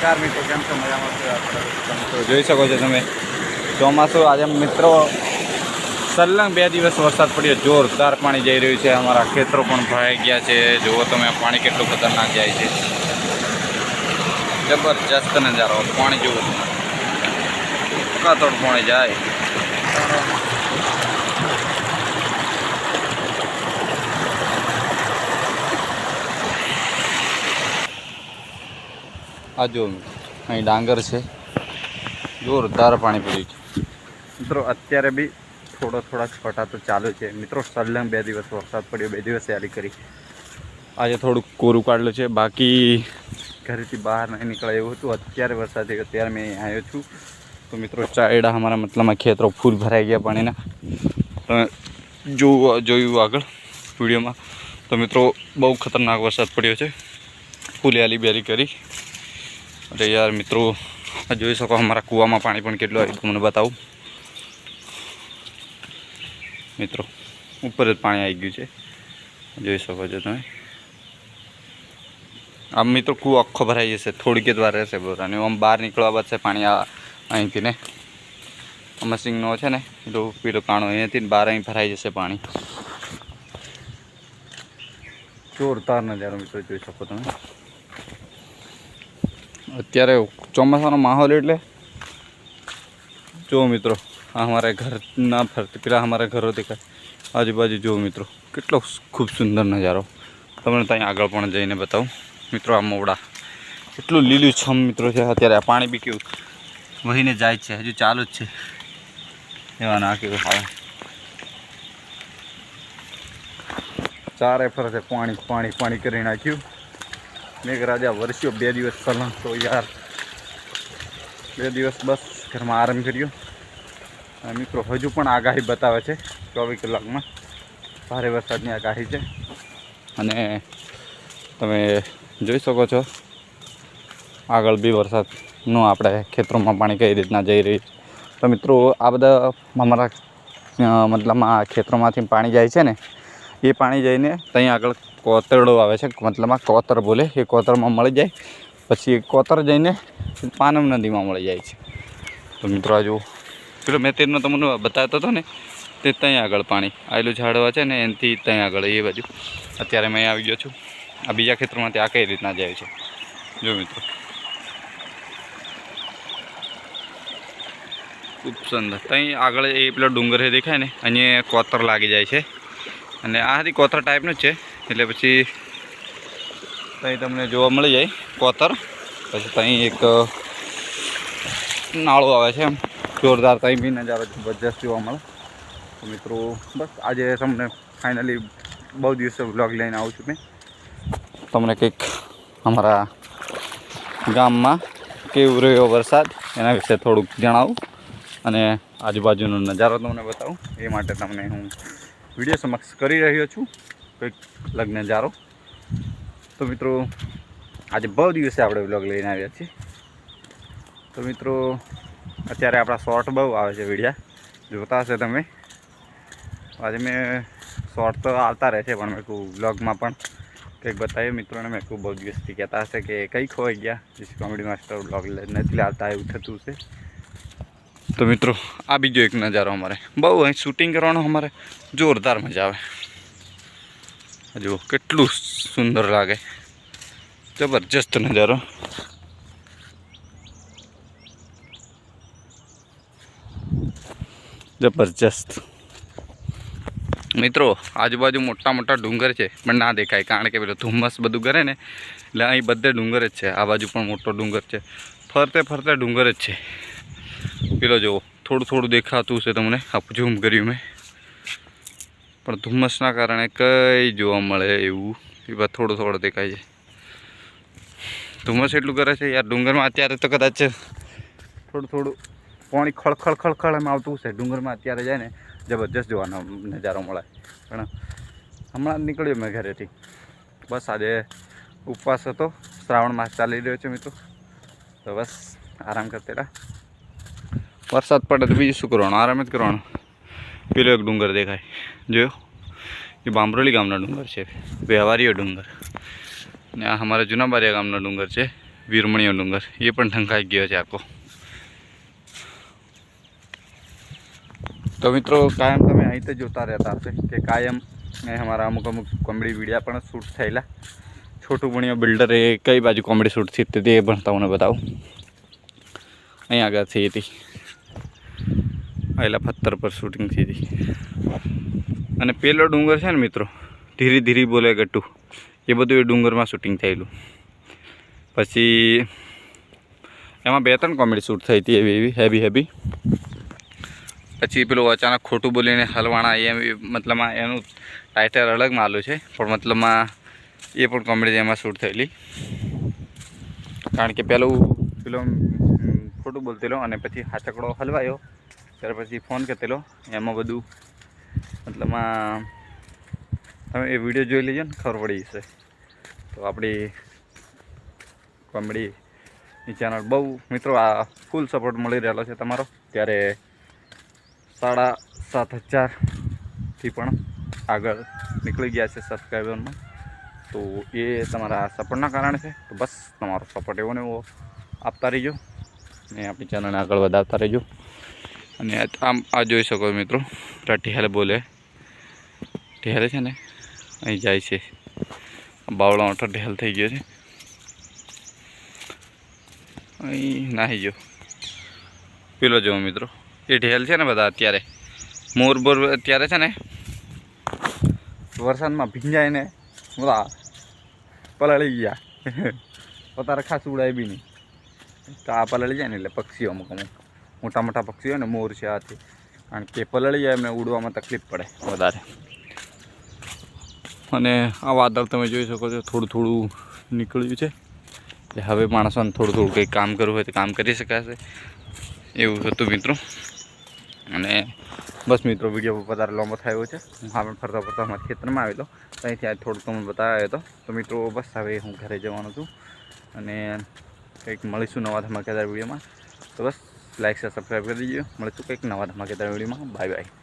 નમસ્કાર મિત્રો, કેમ છો? મજામાં આપણે જોઈ શકો છો તમે. ચોમાસું આજે મિત્રો સલંગ બે દિવસ વરસાદ પડ્યો. જોરદાર પાણી જઈ રહ્યું છે. અમારા ખેતરો પણ ભરાઈ ગયા છે. જુઓ તમે પાણી કેટલું ખતરનાક જાય છે. જબરજસ્ત નજારો. પાણી જુઓ. કાતોડ પાણી જાય. આ જો અહીં ડાંગર છે. જોરદાર પાણી પડ્યું છે. મિત્રો અત્યારે બી થોડો થોડા છોટા તો ચાલુ છે. મિત્રો સલંગ બે દિવસ વરસાદ પડ્યો બે દિવસ યારી કરી. આજે થોડુંક કોરું કાઢેલું છે. બાકી ઘરેથી બહાર નહીં નીકળે એવું હતું. અત્યારે વરસાદ થયો અત્યારે મેં આવ્યો છું. તો મિત્રો ચાયડા અમારા મતલબમાં ખેતરો ફૂલ ભરાઈ ગયા પાણીના. તમે જોવું જોયું આગળ વિડીયોમાં. તો મિત્રો બહુ ખતરનાક વરસાદ પડ્યો છે. ફૂલ યાલી બેરી કરી. અરે યાર, મિત્રો જોઈ શકો અમારા કૂવામાં પાણી પણ કેટલું આવ્યું તમને બતાવું. મિત્રો, ઉપર જ પાણી આવી ગયું છે. જોઈ શકો છો તમે. આમ મિત્રો કૂવો આખો ભરાઈ જશે, થોડીક જ વાર રહેશે બોરાને આમ બહાર નીકળવા બાદ છે પાણી અહીંથી ને મશીનનો છે ને, પેલો પેલું કાણો અહીંયાથી બહાર અહીં ભરાઈ જશે પાણી. જોરદાર નજારો મિત્રો, જોઈ શકો તમે. અત્યારે ચોમાસાનો માહોલ એટલે? જો મિત્રો આ અમારા ઘરના ફરતી, પેલા અમારા ઘરો દેખાય. આજુબાજુ જુઓ મિત્રો, કેટલો ખૂબ સુંદર નજારો. તમને ત્યાં આગળ પણ જઈને બતાવું. મિત્રો, આ મોવડા એટલું લીલું છમ મિત્રો છે. અત્યારે આ પાણી બી કેવું વહીને જાય છે. હજુ ચાલુ જ છે. એવા ના કેવું હવે. ચારે ફરતે પાણી પાણી પાણી કરી નાખ્યું. મેઘરાજા વરસ્યો બે દિવસ પહેલાં તો યાર. બે દિવસ બસ ઘરમાં આરામ કર્યો. મિત્રો હજુ પણ આગાહી બતાવે છે ચોવીસ કલાકમાં. ભારે વરસાદની આગાહી છે. અને તમે જોઈ શકો છો, આગળ બી વરસાદનું આપણે ખેતરોમાં પાણી કઈ રીતના જઈ રહ્યું તો મિત્રો, આ બધા અમારા મતલબમાં ખેતરોમાંથી પાણી જાય છે ને, એ પાણી જઈને ત્યાં આગળ કોતરડો આવે છે. મતલબમાં કોતર બોલે, એ કોતરમાં મળી જાય. પછી એ કોતર જઈને પાનમ નદીમાં મળી જાય છે. તો મિત્રો આ પેલો મેં તેનો તમને બતાવતો હતો ને, તે ત્યાં આગળ પાણી આવેલું ઝાડવા છે ને, એનાથી ત્યાં આગળ એ બાજુ. અત્યારે મેં આવી ગયો છું. આ બીજા ખેતરમાંથી આ કઈ રીતના જાય છે. જો મિત્રો. ખૂબ સુંદર. ત્યાં આગળ એ પેલો ડુંગર દેખાય ને, અહીંયા કોતર લાગી જાય છે. અને આ હતી કોતર ટાઈપનું જ છે. એટલે પછી ત્યાં તમને જોવા મળી જાય કોતર. પછી ત્યાં એક નાળો આવે છે એમ. જોરદાર ત્યાં બી નજારો જબરજસ્ત જોવા મળે. તો મિત્રો, બસ આજે તમને ફાઇનલી બહુ દિવસે વ્લોગ લઈને આવું છું મેં. તમને કંઈક અમારા ગામમાં કેવું રહ્યો વરસાદ એના વિશે થોડુંક જણાવું અને આજુબાજુનો નજારો તમને બતાવું. એ માટે તમને હું વીડિયો સમક્ષ કરી રહ્યો છું. કંઈક લગ્ન જારો. તો મિત્રો, આજે બહુ દિવસે આપણે વ્લોગ લઈને આવ્યા છીએ. તો મિત્રો, અત્યારે આપણા શોર્ટ બહુ આવે છે વિડીયા. જોતા હશે તમે. આજે મેં શોર્ટ તો આવતા રહે છે, પણ મેં કહું વ્લોગમાં પણ કંઈક બતાવ્યું મિત્રોને મેં કહું બહુ દિવસથી કહેતા હશે કે કંઈ ખોવાઈ ગયા. જીસ કોમેડી માસ્ટર વ્લોગ નથી લાવતા, એવું થતું છે તો મિત્રો, આ બીજો એક નજારો અમારે. બહુ અહીં શૂટિંગ કરવાનો અમારે જોરદાર મજા આવે. જુઓ, કેટલું સુંદર લાગે. જબરજસ્ત નજારો. જબરજસ્ત. મિત્રો, આજુબાજુ મોટા મોટા ડુંગર છે, પણ ના દેખાય, કારણ કે પેલો ધુમ્મસ બધું કરે ને, એટલે અહીં બધે ડુંગર જ છે, આ બાજુ પણ મોટો ડુંગર છે. ફરતે ફરતે ડુંગર જ છે. પેલો જુઓ, થોડું થોડું દેખાતું છે તમને આપ ઝૂમ કર્યું મેં. પણ ધુમ્મસના કારણે કંઈ જોવા મળે એવું. એ વાત થોડું થોડો દેખાય છે. ધુમ્મસ એટલું કરે છે યાર, ડુંગરમાં અત્યારે તો કદાચ થોડું થોડું પાણી ખળખળ ખળખળ એમ આવતું છે ડુંગરમાં અત્યારે જાય ને જબરજસ્ત જોવાનો નજારો મળે. પણ હમણાં નીકળ્યો મેં ઘરેથી. બસ આજે ઉપવાસ હતો. શ્રાવણ માસ ચાલી રહ્યો છે મિત્રો. તો બસ આરામ કરતે રહ્યા વરસાદ પડે તો બીજું શું કરવાનું? આરામ જ કરવાનું. પેલો એક ડુંગર દેખાય. જોયો? એ બાંભરોલી ગામનો ડુંગર છે. વ્યવહારીઓ ડુંગર. ને આ અમારા જૂનાબારિયા ગામનો ડુંગર છે. વીરમણીયો ડુંગર. એ પણ ઢંકાઈ ગયો છે આખો. તો મિત્રો, કાયમ તમે અહીં તો જોતા રહેતા હશે કે કાયમ અમારા અમુક અમુક કોમેડી વિડીયા પણ શૂટ થયેલા. છોટું ભણ્યો બિલ્ડર એ કઈ બાજુ કોમેડી શૂટ થઈ તે પણ તમને બતાવું. અહીં આગળ થઈ હતી. આવેલા પથ્થર પર શૂટિંગ થઈ હતી. અને પેલો ડુંગર છે ને મિત્રો, ધીરે ધીરે બોલે ગટ્ટુ એ બધું એ ડુંગરમાં શૂટિંગ થયેલું. પછી એમાં બે ત્રણ કોમેડી શૂટ થઈ હતી એવી એવી હેવી હેવી પછી પેલું અચાનક ખોટું બોલીને હલવાણા, એમ મતલબમાં એનું ટાઇટલ અલગ માલું છે, પણ મતલબમાં એ પણ કોમેડી એમાં શૂટ થયેલી. કારણ કે પેલું, પેલો ખોટું બોલતેલો અને પછી હાચકડો હલવાયો. ત્યાર પછી ફોન કરતેલો એમાં બધું. મતલબમાં તમે એ વીડિયો જોઈ લેજો ને, ખબર પડી જશે. તો આપણી કોમેડીની ચેનલ બહુ, મિત્રો, આ ફૂલ સપોર્ટ મળી રહેલો છે તમારો. ત્યારે સાડા સાત હજારથી પણ આગળ નીકળી ગયા છે સબસ્ક્રાઈબરમાં તો એ તમારા સપોર્ટના કારણે છે. તો બસ, તમારો સપોર્ટ એવો ને એવો આપતા રહીજો. ને આપણી ચેનલને આગળ વધારતા રહેજો. અને આમ આ જોઈ શકો મિત્રો. પેલા બોલે. ટેહલ છે ને, અહીં જાય છે. બાવળો મોટો ઢેલ થઈ ગયો છે. અહીં નાહી ગયો. પેલો જો મિત્રો. એ ઢેલ છે ને બધા અત્યારે. મોર બોર અત્યારે છે ને, વરસાદમાં ભીંજાય ને બધા પલળી ગયા. અત્યારે ખાસ ઉડાય બી નહીં. તો આ પલળી જાય ને એટલે પક્ષીઓ અમુક અમુક. મોટા મોટા પક્ષીઓ ને મોર છે આથી. કારણ કે પલળી જાય એમને ઉડવામાં તકલીફ પડે. વધારે. અને આ વાદળ તમે જોઈ શકો છો થોડું થોડું નીકળ્યું છે. એટલે હવે માણસોને થોડું થોડું કંઈક કામ કરવું હોય તો કામ કરી શકાશે. એવું હતું મિત્રો. અને બસ મિત્રો, વીડિયો વધારે લાંબો થયો છે. હું હા ફરતા ફરતા અમારા ખેતરમાં આવેલો. ત્યાંથી આજ થોડુંક તમને બતાવ્યો હતો. તો મિત્રો, બસ હવે હું ઘરે જવાનો છું. અને કંઈક મળીશું નવા ધમાકેદાર વિડીયોમાં. તો બસ. લાઈક શેર સબસ્ક્રાઈબ કરી દીજો. મળીશું કંઈક નવા ધમાકેદાર વિડીયોમાં. Bye bye.